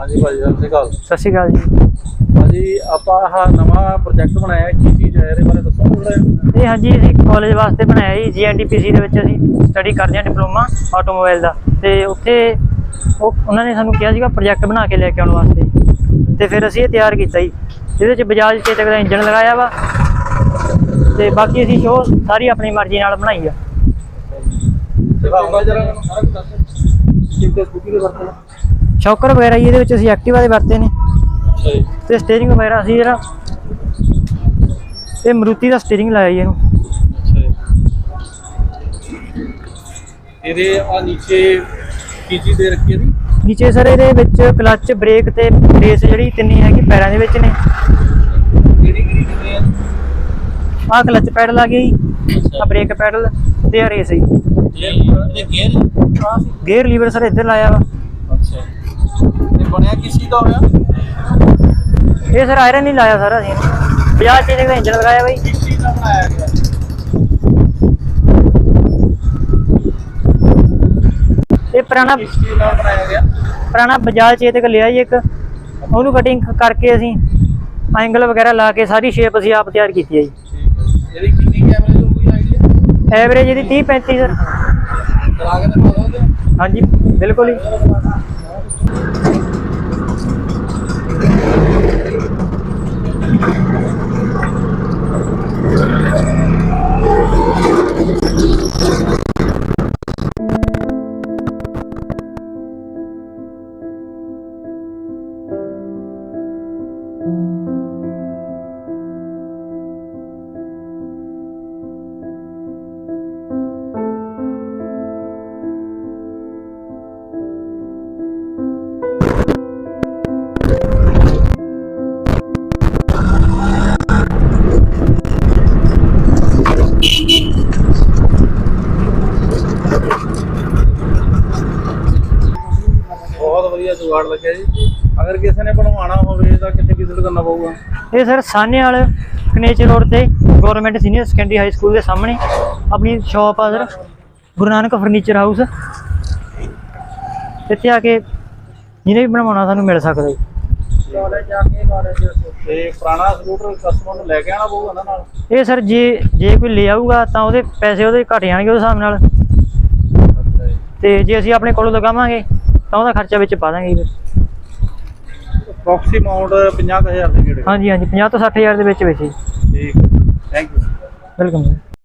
ਹਾਂਜੀ ਭਾਜੀ ਸਤਿ ਸ਼੍ਰੀ ਅਕਾਲ। ਸਤਿ ਸ਼੍ਰੀ ਅਕਾਲ ਜੀ। ਭਾਜੀ ਆਪਾਂ ਆਹ ਨਵਾਂ ਪ੍ਰੋਜੈਕਟ ਬਣਾਇਆ ਹੈ, ਕੀ ਚੀਜ਼ ਹੈ ਇਹਦੇ ਬਾਰੇ ਦੱਸੋ ਥੋੜਾ ਇਹ ਹਾਂਜੀ ਅਸੀਂ ਕਾਲਜ ਵਾਸਤੇ ਬਣਾਇਆ ਜੀ ਜੀਐਨਡੀਪੀਸੀ ਦੇ ਵਿੱਚ ਅਸੀਂ ਸਟੱਡੀ ਕਰਦੇ ਹਾਂ ਡਿਪਲੋਮਾ ਆਟੋਮੋਬਾਈਲ ਦਾ। ਤੇ ਉੱਥੇ ਉਹ ਉਹਨਾਂ ਨੇ ਸਾਨੂੰ ਕਿਹਾ ਸੀਗਾ ਪ੍ਰੋਜੈਕਟ ਬਣਾ ਕੇ ਲੈ ਕੇ ਆਉਣ ਵਾਸਤੇ। ਤੇ ਫਿਰ ਅਸੀਂ ਇਹ ਤਿਆਰ ਕੀਤਾ ਜੀ। ਇਹਦੇ ਵਿੱਚ ਬਜਾਜ ਚੇਤਕ ਦਾ ਇੰਜਨ ਲਗਾਇਆ ਵਾ। ਤੇ ਬਾਕੀ ਅਸੀਂ ਸ਼ੋਅ ਸਾਰੀ ਆਪਣੀ ਮਰਜ਼ੀ ਨਾਲ ਬਣਾਈ ਆ। ਦਿਖਾਉਂਗਾ ਜਰਾ ਮੈਨੂੰ ਸਾਰਾ ਕੁਝ ਦੱਸੋ। ਕਿੰਨੇ ਸਕੂਟੀ ਦੇ ਵਰਤੋਂ? ਸ਼ੌਕਰ ਵਗੈਰਾ ਜੀ ਇਹਦੇ ਵਿੱਚ ਅਸੀਂ ਐਕਟਿਵਾ ਦੇ ਵਰਤੇ ਨੇ। ਤੇ ਸਟੀਅਰਿੰਗ ਵਗੈਰਾ ਅਸੀਂ ਜਿਹੜਾ ਇਹ ਮਰੂਤੀ ਦਾ ਸਟੀਅਰਿੰਗ ਲਾਇਆ ਜੀ ਇਹਨੂੰ। ਇਹਦੇ ਆ ਨੀਚੇ ਕੀ ਚੀਜ਼ ਦੇ ਰੱਖੀ ਇਹਦੀ? ਨੀਚੇ ਸਰ ਇਹਦੇ ਵਿੱਚ ਕਲੱਚ ਬ੍ਰੇਕ ਤੇ ਬ੍ਰੇਸ ਜਿਹੜੀ ਤਿੰਨੀ ਹੈਗੀ ਪੈਰਾਂ ਦੇ ਵਿੱਚ ਨੇ। ਕਿਹੜੀ ਕਿਹੜੀ ਕਿੰਨੀ ਹੈ? ਆਹ ਕਲੱਚ ਪੈਡਲ ਆ ਗਿਆ ਜੀ ਆ ਬ੍ਰੇਕ ਪੈਡਲ ਤੇ ਆ ਰੇਸ ਜੀ। ਗੇਅਰ ਆ ਲੀਵਰ ਸਰ ਇੱਧਰ ਲਾਇਆ ਵਾ। ਅੱਛਾ। ਬਣਿਆ? ਕਿਸ ਚੀਜ਼ ਦਾ ਹੋਇਆ? ਇਹ ਸਰ ਆਇਰਨ ਨਹੀਂ ਲਾਇਆ ਸਰ ਅਸੀਂ ਬਜਾਜ ਚੇਂਜ ਦਾ ਇੰਜਨ ਲਗਾਇਆ ਬਾਈ। ਕਿਸ ਚੀਜ਼ ਦਾ ਬਣਾਇਆ ਗਿਆ? ਇਹ ਪੁਰਾਣਾ ਕਿਸ ਚੀਜ਼ ਨਾਲ ਬਣਾਇਆ ਗਿਆ? ਪੁਰਾਣਾ ਬਜਾਜ ਚੇਤਕ ਲਿਆ ਜੀ ਇੱਕ। ਉਹਨੂੰ ਕਟਿੰਗ ਕਰਕੇ ਅਸੀਂ ਐਂਗਲ ਵਗੈਰਾ ਲਾ ਕੇ ਸਾਰੀ ਸ਼ੇਪ ਅਸੀਂ ਆਪ ਤਿਆਰ ਕੀਤੀ ਹੈ ਜੀ। ਇਹਦੀ ਕਿੰਨੀ ਕੈਮਰੇ ਤੋਂ ਕੋਈ ਆਈਡੀਆ ਐਵਰੇਜ ਇਹਦੀ 30 35 ਸਰ। ਚਲਾ ਕੇ ਦਿਖਾ ਦੋਗੇ? ਹਾਂਜੀ ਬਿਲਕੁਲ ਹੀ। はい。ਜੁਗਾੜ ਲੱਗਿਆ ਜੀ। ਅਗਰ ਕਿਸੇ ਨੇ ਬਣਵਾਉਣਾ ਹੋਵੇ ਤਾਂ ਕਿੱਥੇ ਵਿਜ਼ਿਟ ਕਰਨਾ ਪਊਗਾ? ਇਹ ਸਰ ਸਾਹਨੇਵਾਲ ਕਨੇਚਰ ਰੋਡ ਤੇ government senior secondary high school ਦੇ ਸਾਹਮਣੇ ਆਪਣੀ ਸ਼ਾਪ ਆ sir Guru Nanak furniture house ਇੱਥੇ ਆ ਕੇ ਜਿਹਨੇ ਵੀ ਬਣਵਾਉਣਾ ਸਾਨੂੰ ਮਿਲ ਸਕਦਾ ਜੀ। ਕਾਲਜ ਜਾ ਕੇ ਕਾਲਜ ਤੇ ਪੁਰਾਣਾ ਸਕੂਟਰ ਕਸਟਮਰ ਨੂੰ ਲੈ ਕੇ ਆਣਾ ਪਊਗਾ ਨਾ ਨਾਲ? ਇਹ ਸਰ ਜੇ ਜੇ ਕੋਈ ਲੈ ਆਊਗਾ ਤਾਂ ਉਹਦੇ ਪੈਸੇ ਉਹਦੇ ਘਟ ਜਾਣਗੇ ਉਹਦੇ ਹਿਸਾਬ ਨਾਲ। ਤੇ ਜੇ ਅਸੀਂ ਆਪਣੇ ਕੋਲੋਂ ਲਗਾਵਾਂਗੇ ਤਾਂ ਉਹਦਾ ਖਰਚਾ ਵਿੱਚ ਪਾ ਦਾਂਗੇ ਜੀ। ਫਿਰ। ਪ੍ਰੋਕਸੀ ਅਮਾਉਂਟ 50000 ਦੇ ਨੇੜੇ। ਹਾਂਜੀ ਹਾਂਜੀ 50 ਤੋਂ 60000 ਦੇ ਵਿੱਚ ਵਿੱਚ ਜੀ। ਠੀਕ ਥੈਂਕ ਯੂ ਵੈਲਕਮ